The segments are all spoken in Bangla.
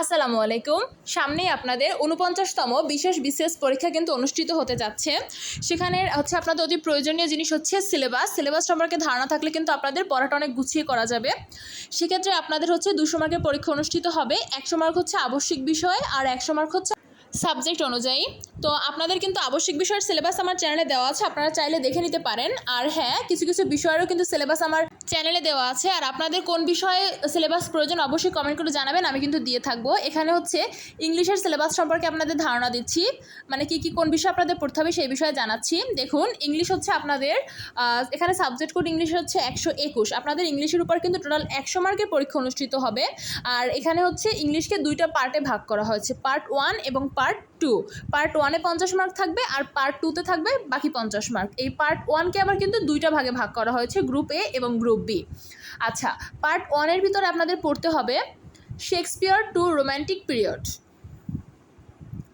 আসসালামু আলাইকুম। সামনেই আপনাদের উনপঞ্চাশতম বিশেষ বিশেষ পরীক্ষা কিন্তু অনুষ্ঠিত হতে যাচ্ছে। সেখানে হচ্ছে আপনাদের অতি প্রয়োজনীয় জিনিস হচ্ছে সিলেবাস। সিলেবাস সম্পর্কে ধারণা থাকলে কিন্তু আপনাদের পড়াটা অনেক গুছিয়ে করা যাবে। সেক্ষেত্রে আপনাদের হচ্ছে দুশো মার্কের পরীক্ষা অনুষ্ঠিত হবে। একশো মার্ক হচ্ছে আবশ্যিক বিষয় আর একশো মার্ক হচ্ছে সাবজেক্ট অনুযায়ী। তো আপনাদের কিন্তু আবশ্যিক বিষয়ের সিলেবাস আমার চ্যানেলে দেওয়া আছে। আপনারা চাইলে দেখে নিতে পারেন। আর হ্যাঁ কিছু কিছু বিষয়েরও কিন্তু সিলেবাস আমার চ্যানেলে দেওয়া আছে। আর আপনাদের কোন বিষয়ে সিলেবাস প্রয়োজন অবশ্যই কমেন্ট করে জানাবেন, আমি কিন্তু দিয়ে থাকব। এখানে হচ্ছে ইংলিশের সিলেবাস সম্পর্কে আপনাদের ধারণা দিচ্ছি। মানে কি কি, কোন বিষয় আপনাদের পড়তে হবে সেই বিষয়ে জানাচ্ছি। দেখুন ইংলিশ হচ্ছে আপনাদের এখানে সাবজেক্ট কোড ইংলিশ হচ্ছে একশো একুশ। আপনাদের ইংলিশের উপর কিন্তু টোটাল একশো মার্কের পরীক্ষা অনুষ্ঠিত হবে। আর এখানে হচ্ছে ইংলিশকে দুইটা পার্টে ভাগ করা হয়েছে। পার্ট ওয়ান এবং পার্ট টু পার্ট ওয়ানে পঞ্চাশ মার্ক থাকবে আর পার্ট টুতে থাকবে বাকি পঞ্চাশ মার্ক এই পার্ট ওয়ানকে আবার কিন্তু দুইটা ভাগে ভাগ করা হয়েছে গ্রুপ এ এবং গ্রুপ বি আচ্ছা পার্ট ওয়ানের ভিতরে আপনাদের পড়তে হবে শেক্সপিয়ার টু রোম্যান্টিক পিরিয়ড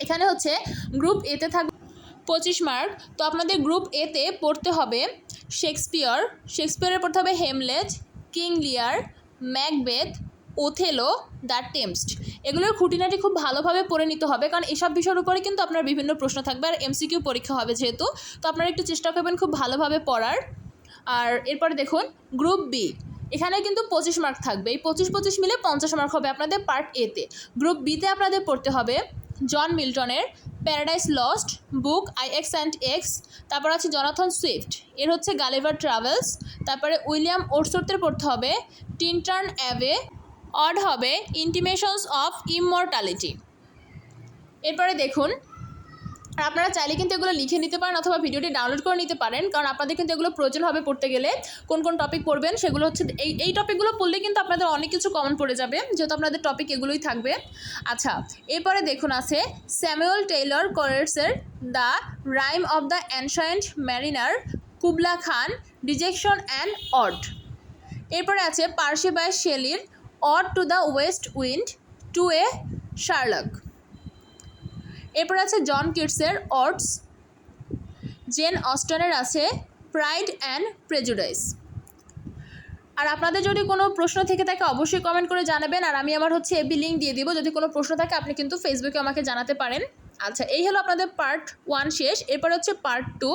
এখানে হচ্ছে গ্রুপ এতে থাকবে পঁচিশ মার্ক তো আপনাদের গ্রুপ এতে পড়তে হবে শেক্সপিয়র শেক্সপিয়রের পড়তে হবে Hamlet King Lear Macbeth Othello the Tempest এগুলোর খুঁটিনাটি খুব ভালোভাবে পড়ে নিতে হবে, কারণ এসব বিষয়ের উপরে কিন্তু আপনার বিভিন্ন প্রশ্ন থাকবে, আর এমসিকিউ পরীক্ষা হবে যেহেতু। তো আপনারা একটু চেষ্টা করবেন খুব ভালোভাবে পড়ার। আর এরপরে দেখুন গ্রুপ বি এখানে কিন্তু পঁচিশ মার্ক থাকবে। এই পঁচিশ পঁচিশ মিলে পঞ্চাশ মার্ক হবে আপনাদের পার্ট এতে গ্রুপ বিতে আপনাদের পড়তে হবে John মিল্টনের paradise lost book I X and X তারপর আছে জনাথন সুইফট এর হচ্ছে গালিভার ট্রাভেলস তারপরে উইলিয়াম ওটসোর্তের পড়তে হবে টিনটার্ন অ্যাভে অড হবে ইন্টিমেশনস অফ ইমমর্টালিটি এরপরে দেখুন, আপনারা চাইলে কিন্তু এগুলো লিখে নিতে পারেন অথবা ভিডিওটি ডাউনলোড করে নিতে পারেন, কারণ আপনাদের কিন্তু এগুলো প্রয়োজন হবে পড়তে গেলে। কোন কোন টপিক পড়বেন সেগুলো হচ্ছে এই এই টপিকগুলো পড়লে কিন্তু আপনাদের অনেক কিছু কমন পড়ে যাবে, যেহেতু আপনাদের টপিক এগুলোই থাকবে। আচ্ছা এরপরে দেখুন আছে Samuel Taylor করেটসের the rime of the ancient mariner Kubla Khan, dejection and ode. এরপরে আছে Percy Bysshe শেলির ode to the west wind to a skylark. এরপর আছে জন কিটসের অর্টস জেন অস্টনের আছে প্রাইড অ্যান্ড প্রেজুডাইস। আর আপনাদের যদি কোনো প্রশ্ন থেকে থাকে, অবশ্যই কমেন্ট করে জানাবেন। আর আমি আমার হচ্ছে এবি লিঙ্ক দিয়ে দিব। যদি কোনো প্রশ্ন থাকে, আপনি কিন্তু ফেসবুকে আমাকে জানাতে পারেন। আচ্ছা এই হলো আপনাদের পার্ট ওয়ান শেষ। এরপর হচ্ছে পার্ট টু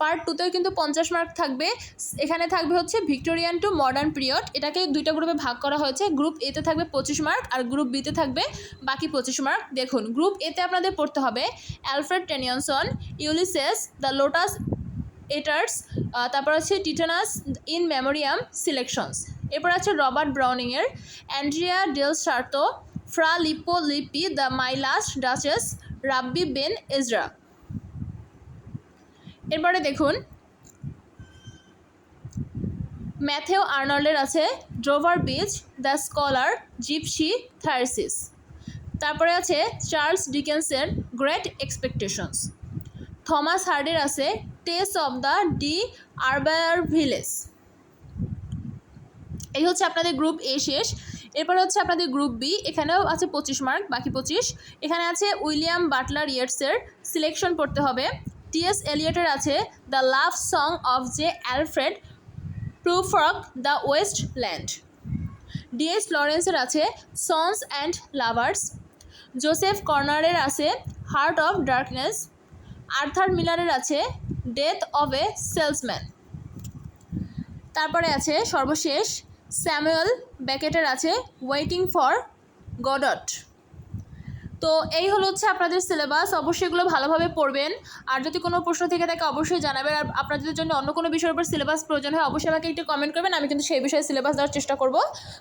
পার্ট টুতেও কিন্তু পঞ্চাশ মার্ক থাকবে। এখানে থাকবে হচ্ছে ভিক্টোরিয়ান টু মডার্ন পিরিয়ড এটাকে দুইটা গ্রুপে ভাগ করা হয়েছে। গ্রুপ এতে থাকবে পঁচিশ মার্ক আর গ্রুপ বিতে থাকবে বাকি পঁচিশ মার্ক দেখুন গ্রুপ এতে আপনাদের পড়তে হবে Alfred Tennyson Ulysses the Lotus Eaters তারপর আছে টিটানাস ইন মেমোরিয়াম সিলেকশনস। এরপর আছে Robert ব্রাউনিংয়ের, Andrea del Sarto Fra Lippo Lippi, the my last duchess, Rabbi Ben Ezra. এরপরে দেখুন, ম্যাথেও আর্নল্ডের আছে Dover Beach, the scholar, gipsy Thyrsis তারপরে আছে চার্লস ডিকেন্সের গ্রেট এক্সপেকটেশনস। থমাস হার্ডের আছে Tess of the d Urberville village এই হচ্ছে আপনাদের গ্রুপ এ শেষ। এরপর হচ্ছে আপনাদের গ্রুপ বি এখানেও আছে পঁচিশ মার্ক বাকি পঁচিশ। এখানে আছে উইলিয়াম বাটলার ইয়েটসের সিলেকশন পড়তে হবে। টিএস এলিয়টের আছে the love song of J Alfred Prufrock the waste land DS লরেন্সের আছে সন্স অ্যান্ড লাভার্স জোসেফ কর্নারের আছে হার্ট অফ ডার্কনেস আর্থার মিলারের আছে ডেথ অফ এ সেলসম্যান তারপরে আছে সর্বশেষ, স্যামুয়েল ব্যাকেটের আছে ওয়েটিং ফর গডট তো এই হলো হচ্ছে আপনাদের সিলেবাস অবশ্যই এগুলো ভালোভাবে পড়বেন। আর যদি কোনো প্রশ্ন থেকে থাকে, অবশ্যই জানাবেন। আর আপনাদের জন্য অন্য কোনো বিষয়ের উপর সিলেবাস প্রয়োজন হয়, অবশ্যই আমাকে একটু কমেন্ট করবেন। আমি কিন্তু সেই বিষয়ে সিলেবাস দেওয়ার চেষ্টা করব।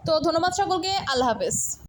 তো ধন্যবাদ সকলকে। আল্লাহ হাফেজ।